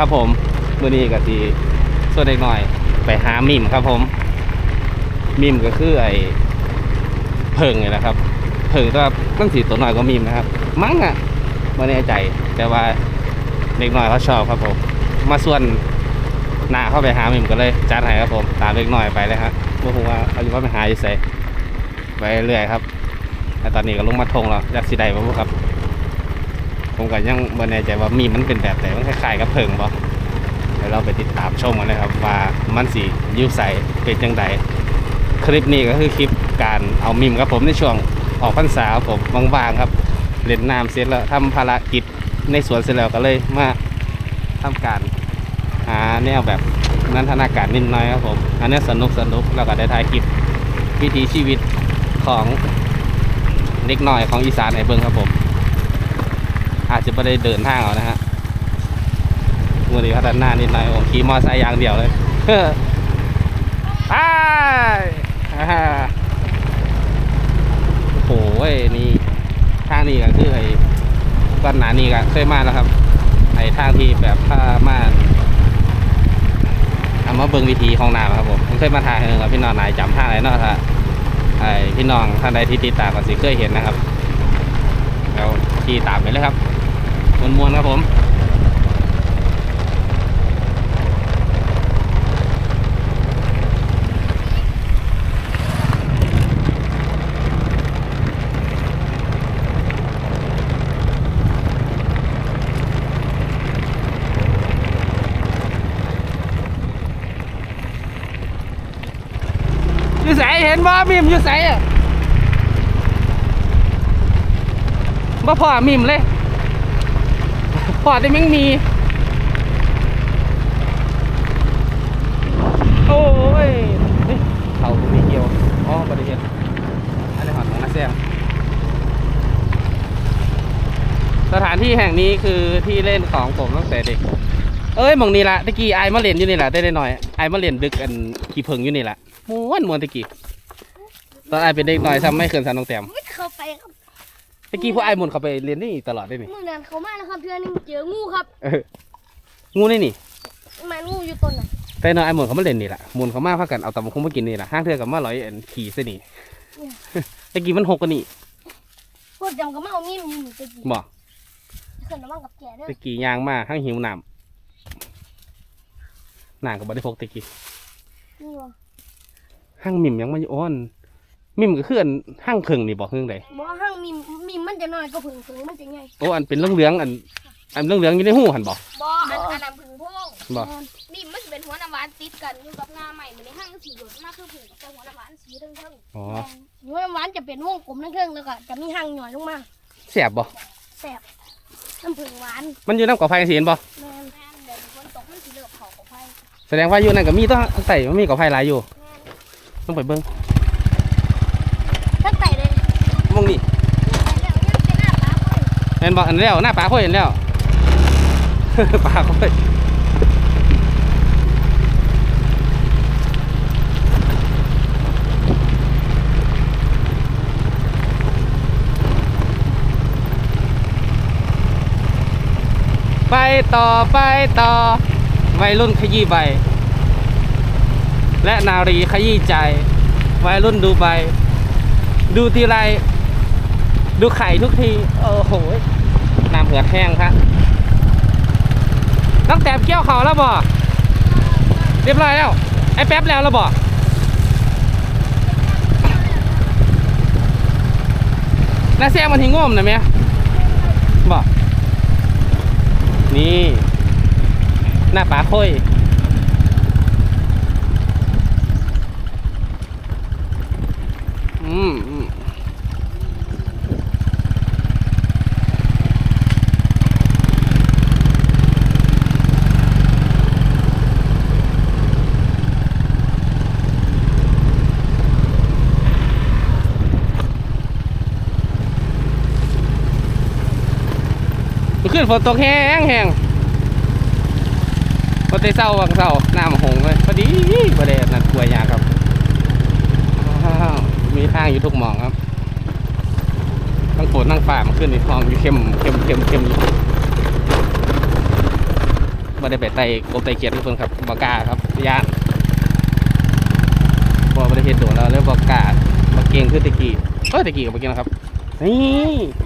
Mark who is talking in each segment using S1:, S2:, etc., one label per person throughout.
S1: ครับผมมื่อนี้ก็สิส่วนเด็กหน่อย ไปหามิมครับผม มิมก็คือไอ้เพิงนี่แหละครับ เพิงก็ตั้งสีตัวหน่อยก็มิมนะครับ มั้งอะไม่แน่ใจแต่ว่าเด็กหน่อยเขาชอบครับผม มาส่วนหน้าเข้าไปหามิมก็เลยจัดให้ครับผมตามเด็กหน่อยไปเลยครับเมื่อผมว่าเขาจะว่าไปหาอยู่ไสไปเรื่อยครับแต่ตอนนี้ก็ลงมาทงแล้วจากสีใดมาบุครับ ผมก็ยังไม่แน่ใจว่ามีมันเป็นแบบไหนมันคล้ายๆกับเพิงบ่เดี๋ยวเราไปติดตามชมกันเลยครับว่ามันสียิ้วใสเป็นจังใดคลิปนี้ก็คือคลิปการเอามิมครับผมในช่วงออกพรรษาผมว่างๆครับเล่นน้ำเสร็จแล้วทำภารกิจในสวนเสร็จแล้วก็เลยมาทำการหาแนวแบบนันทนาการนิดหน้อยครับผม อันนี้สนุกสนุกแล้วก็ได้ถ่ายคลิปวิถีชีวิตของเด็กน้อยของอีสานไอเบิงครับผม อาจจะไม่ได้เดินทางเอานะฮะมือดีเขาด้านหน้านิดหน่อยผมขี่มอเตอร์ไซค์อย่างเดียวเลยไปโอ้โหนี่ทางนี้ก็คือไอ้ก้อนหนานี่ก็เคยมาแล้วครับไอ้ทางที่แบบถ้ามาเอามาเบิ่งวิธีของน้ำครับผมผมเคยมาถ่ายให้กับพี่น้องนายจำท่าอะไรเนาะถ้าไอ้พี่น้องท่านใดที่ติดตามก็สิเคยเห็นนะครับ แล้วขี่ตามไปเลยครับ มวนๆครับผมยู่ใสเห็นบ่มิมอยู่ใสอะบ่พ่อมิมเลย พอได้แม่งมี โอ้ยเฮ้ยเขาบ่มีเกี่ยวอ๋อบริเวณอันนี้หอดของนาแซมสถานที่แห่งนี้คือที่เล่นของผมตั้งแต่เด็ก เอ้ยหมองนี้ละตะกี้ไอ้ายมาเล่นอยู่นี่แหละได้ได้หน่อยไอ้ายมาเล่นดึกอันขี่เพิงอยู่นี่แหละม้วนม้วนตะกี้ตอนไอ้ายเป็นเด็กหน่อยซ้ำไม่เขินสันน้องแต้ม
S2: ไม่เข้าไปครับ
S1: ตะกี้พวกไอ้ายหมุนเขาไปเรียนนี่ตลอดได้นี่
S2: มื่อนั้นเขามาแล้วครับเพื่อนเจองูครับ
S1: เอองูนี่นี่
S2: มันงูอยู่ต้นน่ะ
S1: แต่น้อยไอ้หมุนเขามาเล่นนี่แหละหมุนเขามาพากันเอาตำบักหุ่งมากินนี่แหละห้างเทือกับมาลอยอันขี่ซะนี่ ตะกี้มันหกกันนี่
S2: พวกจำก็มาเอามีดมีตะกี้
S1: บอก
S2: ขึ้นระวังกับแกเด้อ
S1: ตะกี้ยางมาห้างหิวน้ำหนากับบริพกตะกี้
S2: นี่วะ
S1: ห้างมิมยังมาอยู่อ้อน มิมก็คืออันห้างเพิงนี่บอกเรื่องใด
S2: บอกว่าห้างมีมีมันจะน้อยก็ผึ่งผึ่งมันจะใหญ่
S1: โอ้อันเป็นเรื่องเหลืองๆอันอันเรื่องเหลืองๆอยู่ในหูหันบอก
S3: บ่อันอันนั้นผึ่งพง
S1: บอก
S3: นี่มันสิเป็นหัวน้ำหวานติดกันอยู่กับหน้าใหม่มันในห้างสีหยดมากคือผึ่งแต่หัวน้ำหวานสีเรื่องเท่ง
S1: อ๋อ
S2: หัวหวานจะเป็นวงกลมทั้งเครื่องแล้วก็จะมีห้างหน่อยลงมา
S1: แสบบ่
S2: แสบน้ำผึ้งหวาน
S1: มันอยู่น้ำกับไฟสีเห็นบ่
S2: แมน
S3: แม่นเดี๋ยวฝนตกมันสีเหลือบเขาของไฟ
S1: แสดงว่าอยู่นั่นก็มีต้องใส่มันมีกับไฟหลายอยู่ต้องไปเบิ้ง
S2: ทั้งไต่เลย
S1: มองนี่
S2: เป็นหน้าตาเขาเลย
S1: เห็นบ่อันแล้วหน้าปลาค่อยเห็นแล้วปลาค่อยไปต่อไปต่อวัยรุ่นขยี้ใบ และนารีขยี้ใจ วัยรุ่นดูใบ ดูทีไร ดูไข่ทุกที โอ้โหน้ำเหือดแห้งครับน้องแต้มเกี่ยวเขาแล้วบ่เรียบร้อยแล้ว ไอ้แป๊บแล้วแล้วบ่น้าแซงมันหิงง่มนะเมียบ่นี่ หน้าปลาค่อยอืม ขึ้นฝนตกแห้งแห้งพอได้เศร้าบางเศร้าน้ำหงเลยพอดีประเด็นนั่นกลัวยาครับอ้าวมีทางอยู่ทุกมองครับทั้งฝนทั้งฝ่ามันขึ้นในห้องอยู่เข้มเข้มเข้มเข้มอยู่บ่ได้ไปไต่กบไต่เขียดทุกคนครับบ่กาครับยานบ่บ่ได้เฮ็ดโดนแล้วแล้วบ่กาบ่เก่งคือตะกี้เอ้ยตะกี้ก็บ่เก่งแล้วครับ นี่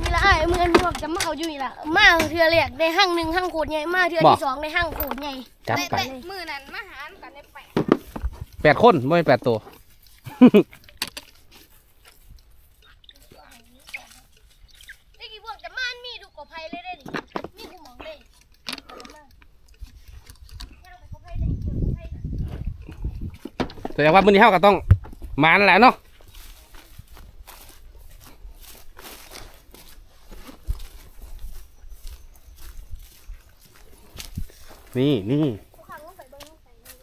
S2: นี่ละไอ้ายเหมือนพวกจะมาเอาอยู่นี่ละมาเทือแรกในห้างหนึ่งห้างโขดใหญ่มาเทือที่สองในห้างโขดใหญ่
S1: จัด
S3: แต่
S1: ไป
S3: แต่มือนั้นมาหารกันได้แปะ
S1: แปดคนไม่ใช่แปดตัว
S2: ไอ้กี่พวกจะมามีดูกบไผ่เลยได้ดิมีกูมองเลยย่างไปกบไผ่ได้เจอกบไผ่น่ะ
S1: แสดงว่ามื้อนี้เฮาก็ต้องมานั่นแหละเนาะ นี่นี่
S2: กูขังลงไปเบิ่งลงไปเบิ่ง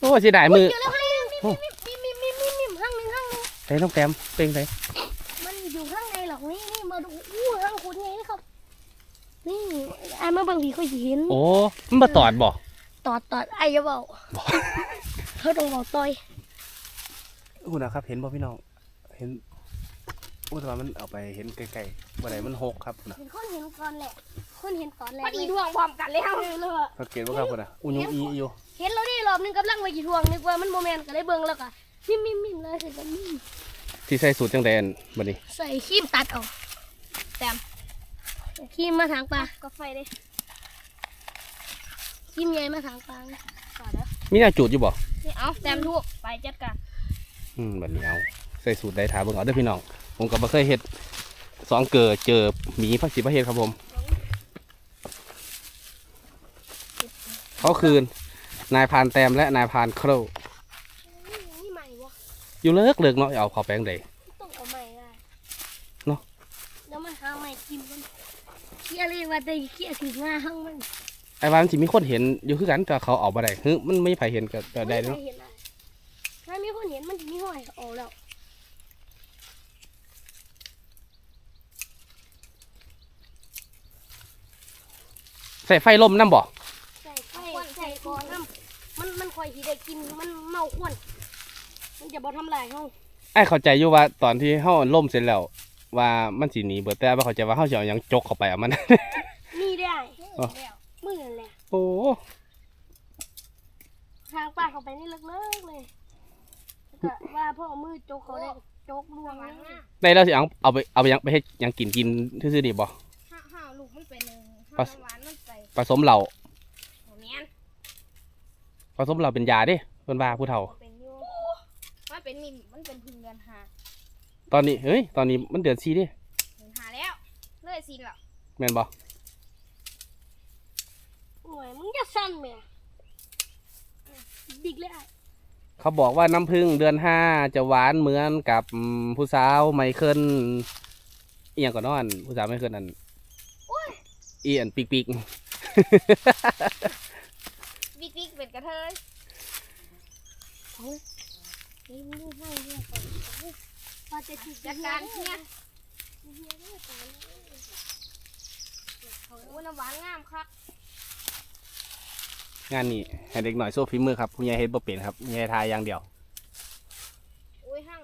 S1: โอ้เสียดายมือ
S2: เจอแล้วห้างหนึ่งมีมีมีมีมีมีห้างหนึ่งห้างหนึ่ง
S1: ใส่น้องแต้มเป็นไง
S2: มันอยู่ข้างในหรอกนี่นี่มาดูอู้ห้างโขดใหญ่เลยครับ นี่ไอ้ายมาเบิ่งผีเขาสิเห็น
S1: โอ้มันมาตอดบ่
S2: ตอดตอดไอ้จะบอกเขาต้องบอกต่อย
S1: อู้นะครับ เห็นบ่พี่น้องเห็น อู้แต่ว่ามันเอาไปเห็นไกลๆบ่ได้มันหกครับนะ
S2: เห็นคนเห็นก่อนแหละคนเห็นตอนแรก
S3: พอดี
S2: เลย
S3: ทวงพร้อมกันแล้ว
S2: เออเลยอะ
S1: สังเกตว่าครับพุ่นน่ะอู้ยุงอีอยู่
S2: เห็นเราดิรอบหนึงกำลังไปกี่ทวงนึกว่ามันโมเมนต์ก็เลยเบิ่งแล้วก็มิมมิมมิมเลยคือกันมิม
S1: ที่ใส่สูตรจังแดนบัดนี้
S2: ใส่ครีมตัดออก
S3: แต้ม
S2: ครีมมาทางปลา
S3: ก็ไฟเลย
S2: ครีมใหญ่มาทางปลา
S3: ต่อเด้อ
S1: มีหน้าจูดอยู่บ่
S3: นี่เอาแต้มทุกไปจัดการ
S1: อืมแบบนี้เอาใส่สูตรได้ถามเบิ่งเอาเด้อพี่น้อง ผมก็บ่เคยเฮ็ดสองเกอเจอหมีพระศิพระเฮ็ดครับผม เขาคืน นายพรานแต้มและนายพรานโครว
S2: นี่ใหม่วะ
S1: อยู่เลิกเลิกเนาะเอาเข้าแปลงใด
S2: ต้องเอาใหม่ได้
S1: เนาะ
S2: แล้วมันหาใหม่กินมันเคี่ยเลยว่าแต่เคี่ยถึงหน้าห้างมัน
S1: ไอ้ว่ามันสิมีคนเห็นอยู่คือกันแต่เขาเอาบ่ได้ฮึมันไม่มีไผเห็นก็ก็ได้
S2: ไม่
S1: เนาะ
S2: เห็นอะไรถ้ามีคนเห็นมันจะมีห้อยออกแล้ว
S1: ส่ไฟลมน้ำบ่
S2: ใส่ไฟใส่ก่อนน้ำมันมันคอยสีได้กินมันเมาข้วนมันจะบ่ทำลายห้อง
S1: ไอ้เข้าใจอยู่ว่าตอนที่เฮาล่มเสร็จแล้ว ว่ามันสิหนีเบิดแต่ว่าเข้าใจว่าเฮาสิเอาหยังจกเข้าไปเอามัน
S2: นี่ได้
S1: อ๋อ
S2: มือนั่นแหละ
S1: โอ้
S2: ทางป้าเขาไปนี่เลิกๆเลยแล้วก็ว่าพ่อเอามือโจกเขาได้โจกลวง
S3: หวัง
S2: นะ
S3: นะ
S1: ได้แล้วสิเอาเอาไปเอาไปหยังไปเฮ็ดหยังกินกินซื่อๆนี่บ่
S3: ห้าห้าลูกมันเป็นหนึ่ง
S1: ปลา
S3: ห้าหวานมันใส่
S1: ผสมเหล้า
S3: หัวเนี้ยน
S1: ผสมเหล้าเป็นยาเด้เพิ่นว่าผู้เฒ่า
S3: เป็นอยูมันเป็นมิมมันเป็นพึ่งเดือนหา
S1: ตอนนี้เฮ้ยตอนนี้มันเดือน4เด้
S3: เดือนหาแล้วเลยสินแล้ว
S1: แม่นบ่
S2: โอ้ยมึงจะสั้นไหมอะดิกเลยอะ
S1: เขาบอกว่าน้ำผึ้งเดือนห้าจะหวานเหมือนกับอืมผู้สาวไมเคิลอีหยังก่อนเนาะอันผู้สาวไมเคิลอัน อีอันปีกปีก
S3: บิ๊กบิ๊กเป็นกระเทย
S2: นี่มึงดูให้เนี่ยก่อนพอจะติด
S3: จัดการเนี่ยโอ้น้ำหวานงามครับ
S1: งานนี้ให้เด็กหน่อยโซ่ฝีมือครับผู้ใหญ่เฮ็ดบ่เป็นครับผู้ใหญ่ทายอย่างเดียว
S3: โอ้ยหั่ง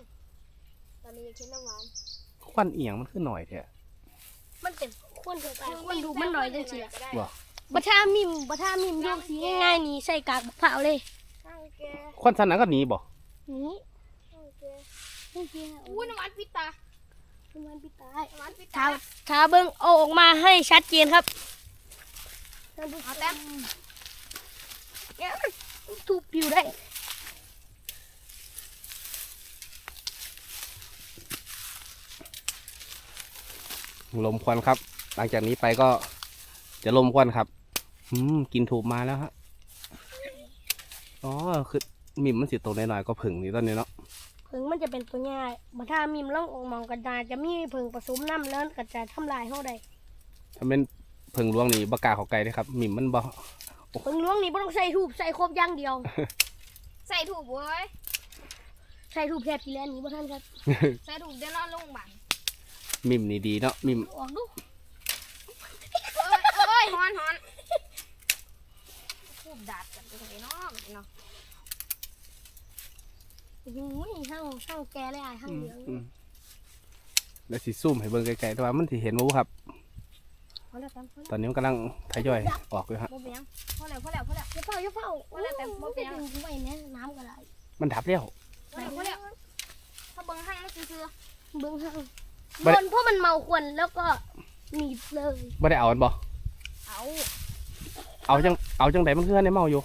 S3: ตอนนี้อยากกินน้ำหวาน
S1: ควันเอียงมันคือหน่อยแท้
S2: มัน เป็นควนเถอะไปควนดูมันหน่อยจังสิ
S3: ก็ได้
S1: บ่
S2: บัท่ามิมบัท่ามิมโยกสีง่ายๆนี่ใส่กากบักเผาวเลย
S3: หั่งแก
S1: ควันสันนั้นก็หนีบ่
S2: นี่
S3: หั่งแก
S2: นี่คือ
S3: อู้น้ำหวานปิดตา
S2: มันพี่ตาย
S3: น้ำหวานปิด
S2: ถ้า
S3: ตา
S2: ถ้าเบิ้งเอาออกมาให้ชัดเจนครับ
S3: เอาแต้ม
S2: แกมันทุบปิวได้
S1: ลมควันครับ หลังจากนี้ไปก็จะลมควันครับ อืมกินถูกมาแล้วฮะ อ๋อ คือมิมมันสิตกหน่อยๆก็ผึ่งนี่ตอนนี้เนาะ
S2: ผึ่งมันจะเป็นตัวง่ายบัท่ามิมล่องออกมองกระดาษจะมีผึ่งผสมน้ำแล้วก็จะทำลายเขาได้
S1: ถ้าเป็นผึ่งหลวงนี่บกล้าเขาไกลเลยครับมิมมันบ่
S2: ผึ่งล้วงนี่ไม่ต้องใส่ทูบใส่ครบอย่างเดียว
S3: ใส่ถูกเว้ย
S2: ใส่ทูบแทบทีแลนนี้บ่ท่านครับ
S3: ใส่ถูกเดี๋ยวนอนโรงพยาบาล
S1: มิมนี่ดีเนาะมิม
S2: ออกดู
S3: เอ้ ยเอ้ยฮอนฮอนคูบดาดกันไปเนาะเนาะ
S2: โอ้โหห้างห้างแกเลยอะห้างเหลือง
S1: อืมแล้วสิซูมให้เบิ่งไกลๆแต่ว่ามันสิเห็นบ่ครับ
S3: พอแล้วตามพอแล้ว
S1: ตอนนี้มันกำลังทยอยออกอยู่ครับ
S3: บ่เบียงพอแล้วพอแล้วพอแล้ว
S2: อย่าเฝ้าอย่าเฝ้า
S3: ว่าแล้วแต่บ่เป็น
S2: ดึงกูไว้แน่น้ำก็ไหล
S1: มันดับแล้ว
S3: พอแล้วพอแล้วถ้าเบิ่งห้างมันซื่อ
S2: เบิ้งห้าง
S1: บ่
S2: โด
S1: ได้
S2: นเพราะมันเมาควันแล้วก็หนีบเลย
S1: บ่ได้เอามันบ่
S3: ๆ เอา
S1: เอาจังเอาจังไดมันคือในเมาอยู่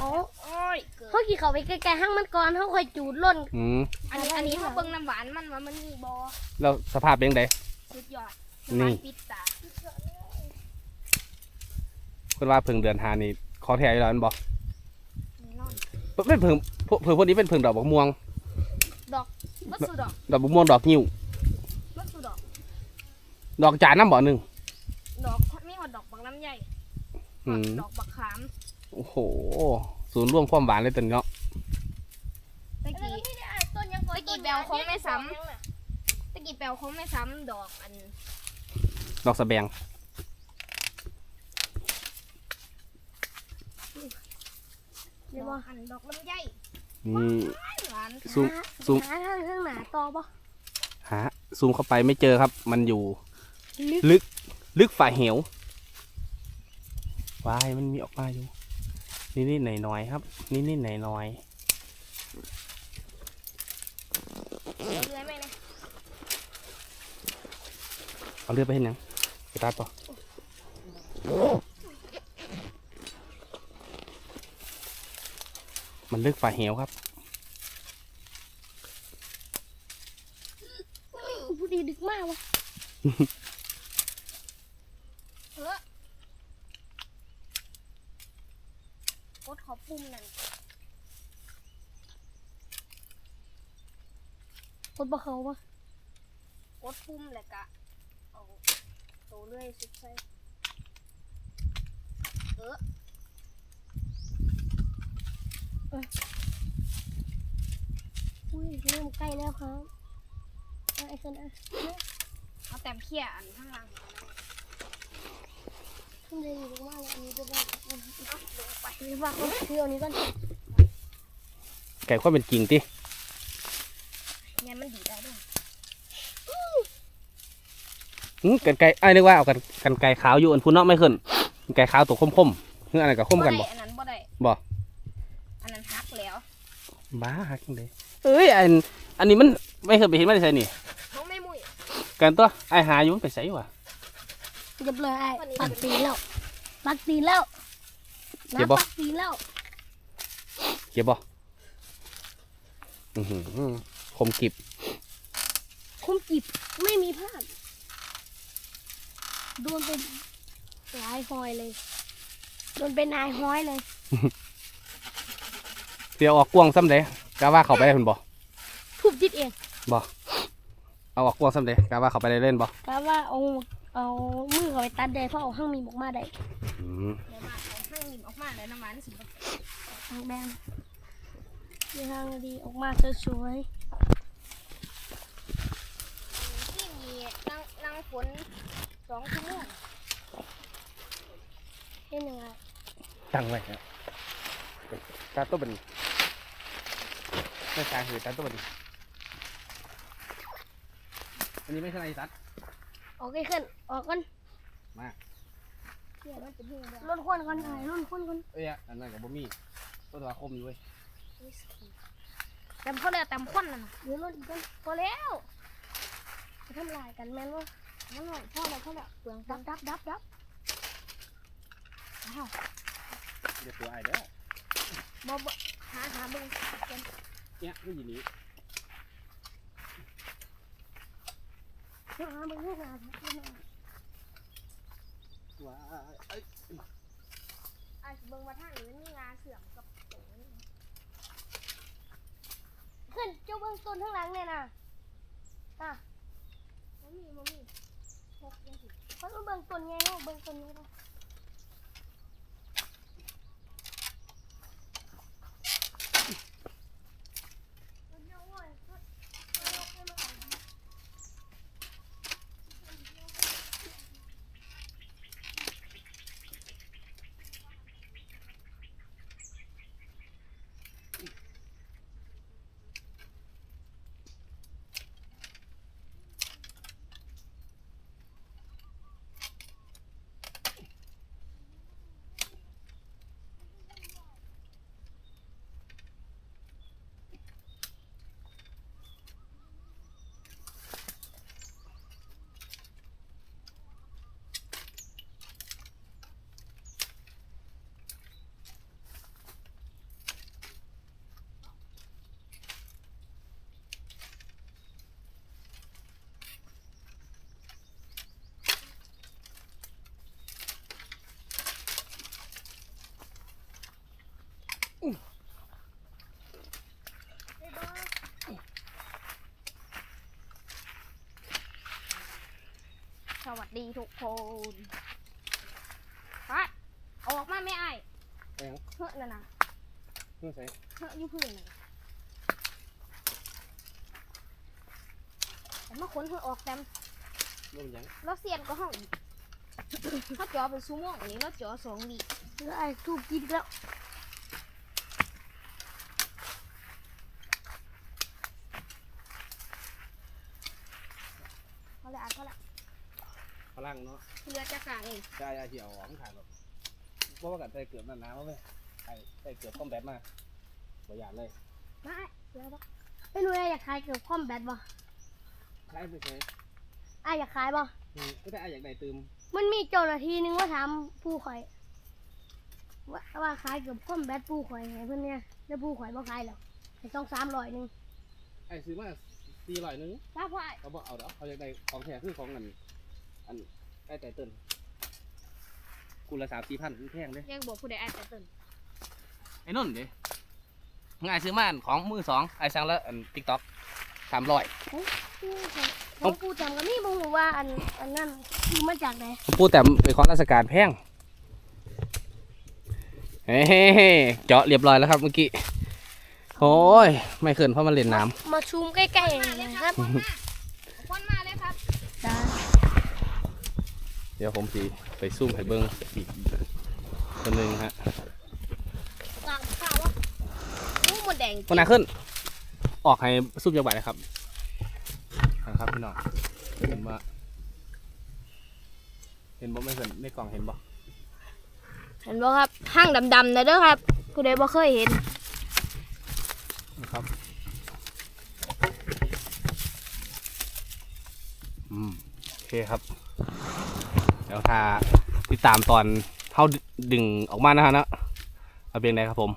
S2: อ๋อ
S3: โอ้ยเกิด
S2: เขาขี่เขาไปไกลๆห้างมันก่อนเขาค่อยจูดล่น
S1: อืม
S3: อันนี้อันนี้เขาเบิ่งน้ำหวานมันว่ามันมีบ่
S1: แล้วสภาพเป็นจังได
S3: สุดยอด
S1: นี่
S3: ปิดตา
S1: เพิ่นว่าเพิ่งเดือนหานี่ของแท้อยู่แล้วแมันบ่
S3: แน่นอน
S1: เป็นเพิ่งพวกเพิ่งพวกนี้เป็นเพิ่งดอกบักม่วง
S3: วัสดุดอก
S1: ดอกบักม่วงดอกงิ้ว
S3: วัสดุดอก
S1: ดอกจานน้ำบ่หนึง
S3: ดอกมีหอดดอกบักน้ำ ใหญ่
S1: อืม
S3: ดอกบักขาม
S1: โอ้โห ศูนย์รวมความหวานเลยตัวนี้เนาะ
S3: ตะ
S2: แล้ว
S3: กี้
S2: ก็ไม่ได้อ่านต้นยังก่อน
S3: ตะกี้แบวของแม่ซ้ำตะกี้แปลคงไม่ซ้ำดอกอัน
S1: ดอกสะแบง
S2: เดี๋ยว
S3: ด
S2: บ
S3: อ
S2: อก
S3: กอันดอกลำไย
S1: นี่
S3: หวาน
S1: ซูมซูม
S2: หาทางข้างหน้าต่อปะ
S1: หาซูมเข้าไปไม่เจอครับ มันอยู่
S2: ลึก
S1: ลึกฝ่าเหว วายมันมีออกมาอยู่นี่นี่หน่อยน้อยๆครับนี่นี่หน่อยน้อย
S3: เดี๋ยวเลื้อยไหมนะ
S1: ๆเอาเลือดไปเห็นยังไปตัดต่อมันลึกฝ่าเหวครับ
S2: ผู้ดีดึกมากวะ
S3: เออกดขอปุ่มนั่น
S2: คนบ่เขาปะ
S3: กดปุ่มแล้วก็เอาโตเลื่อยสุดใส่เออ
S2: อุ้ยเริ่มใกล้แล้วครับเอาไอ้คนอะ
S3: เอาแต้มเขี่ยอันข้างหล่าง
S2: ขึ้นเลยดึกมากเลยอันนี้จะได้
S3: เอาลงไป
S2: นี่ฝากคนคืออันนี้ก่อน
S1: ไก่ความเป็นจริงติ
S3: งั้นมันดีได้ด้วย
S1: อืม กันไก่ไอ้ายนึกว่าเอากันกันไก่ขาวอยู่อันพุ่นเนาะไม่ขึ้นกันไก่ขาวตัวคมๆเพื่ออะไรกับคมกันบ่
S3: ได้อันนั้นบ่ได้
S1: บ่
S3: อันนั้นหักแล้ว
S1: บ้าหักจังเลยเอ้ยอันอันนี้มันไม่เคยไปเห็นมันได้ใช่นี่
S3: เขาไม่มุ้ย
S1: กันตัวไอ้หาอยู่มันไปใส่วะ
S2: เรียบร้อย
S3: วันนี้
S2: ปักตีนแล้วปักตีนแล้ว
S1: เจ็บบ่
S2: น้ำปักตีนแล้ว
S1: เก็บบ่อือหือคมกริบ
S2: คุ้มจิบไม่มีพลาด โดนเป็นหลายหอยเลยโดนเป็นนายห้อยเลย
S1: เดี๋ยวออกกวางซ้ำเด้กะว่าเขาไปได้คุณบ่
S2: ทุบจิตเอง
S1: เอาออกกวางซ้ำเด้กะว่าเขาไปได้เล่นบ่
S2: ก็ว่าเอาเอามือเขาไปตัดได้เพราะเอาห้างมีออกมาได้
S1: อืม
S3: เดี๋ยวมาเอาห้างยิ้มออกมาแล้วน้ำมันสิบ
S2: ทางแบนมีทางดีออกมาสวย
S3: ที่มีนั่งนั่งฝน สองชั่วโมง
S2: ๆเป็นยังไง
S1: ตั้งไว้ครับตาตัวบัดนไม่ใช่คือตาตัวบัดนอันนี้ไม่ใช่ไอ้ตัด
S2: ออกให้ขึ้นออกก่อน
S1: มา
S2: เดี๋ยวมันจะมีเดี๋ยวรถควนก่อนถ่ายรถควนก่อน
S1: เอ้ยอันนั้นกับบ่มีต้นว่าคมอยู่เว้ย
S3: แต่เขาเลยแต่ข้นน่ะนะ
S2: เดี๋ยวรถอีกก่อนพอแล้วจะทำลายกันแม่นว่า มันหน่อยพ่อแล้วพ่อแล้วเปลืองดับดับดับดับ
S1: เดี๋ยวตัวไอ้เด้อ
S3: บ่บ่หาหาเบิ่ง
S1: เนี่ยผู้หญิงนี้
S2: หามึงให้หาทักมา
S1: ว้าเอ้ย
S3: อะเบิ่งว่าทางนี้มันมีงาเสื่อมกับตรงนี้
S2: ขึ้นเจ้าเบื้องต้นข้างหลังเนี่ยนะอะ
S3: บ่มีบ่มีพกยังสิ
S2: เขาต้เบิ่งต้นไงเนาะเบิ่งต้นไงเนาะ
S3: ดีทุกคนพัดเอาออกมาไม่ไอ้าย
S1: ไปยัง
S3: เฮ้อนั่นน่ะ
S1: เพื่อใส่
S3: เฮ้ออยู่พื้นน่ะแต่มาค้นเฮ้อออกแต้ม
S1: ร่มยัง
S3: แล้วเสียนก็ห้องอีกเขาจอเป็นซูโม่อันนี้แล้วจอสองดี
S2: แล้วไอ้ทูบกินแล้ว
S3: เขาเลยอ่านเขาละ
S1: พลังเนาะ
S3: เรือจะกลางเอง
S1: ได้ยาเหี่ยวของถ่ายหรอกเพราะว่ากันใส่เกือบนั่นนะว่าไหมใส่ใส่เกือบต้มแบบมาบ่อยากเลย
S3: มาเรือปะ
S2: ไม่รู้ไอ้อยากขายเกี่ยวกับคอมแบทบ่
S1: ใช่ไม่ใช่
S2: ไอ้อยากขายบ่
S1: อืมก็ได้อยากได้ตืม
S2: มันมีเจ้าหน้าที่หนึงว่าถามผู้ข่อย ว่าว่าขายเกี่ยวกับคอมแบทผู้ข่อยไงเพื่อนเนี่ยแล้วผู้ข่อยบ่ขายหรอกให้ต้องสามร้อยหนึ่ง
S1: ไอ้ซื้อมาสี่ร้อยหนึง
S3: ถ้าพ่อไอ้
S1: เขาบอกเอาเด้อเขาอยากได้ของแท้คือของอัน อันได้แต่ต้นกูละสามสี่พันแพงเด้
S3: ยังบอกผู้ใดไอ้แต่ตื่น
S1: ไอ้นุ่นดิง่ายซื้อมาอันของมือสองไอ้สั่งแล้วอันติ๊กต็อกสามร้อย
S2: ของผู้จำก็มีบ่ฮู้ว่าอันอันนั้นคือมาจากไหน
S1: พูดแต่เป็นของราชการแพงเฮ้เจาะเรียบร้อยแล้วครับเมื่อกี้โอ้ยไม่เขินเพราะมันเล่นน้
S2: มาซูมใกล้ๆหน่อยนะครับ
S3: ควันมาเลยครับ
S2: จ้าำ
S1: เดี๋ยวผมสีไปซูมให้เบิ้งอีกคนหนึ่งฮะ
S3: กลางข้าววะโอ้หมดแดง
S1: คนหนาขึ้น ออกให้ซูมจังหวะนะครับนะครับพี่น้องเห็นว่าเห็นบ่ไม่เขินในกล่องเห็นบ่
S3: เห็นบ่ครับห้างดำๆนะเด้อครับผู้ใดบ่เคยเห็น
S1: นะครับอืมโอเคครับ เดี๋ยวถ้าติดตามตอนเท่าดึงออกมานะฮะเนาะเอาเป็นไดครับผม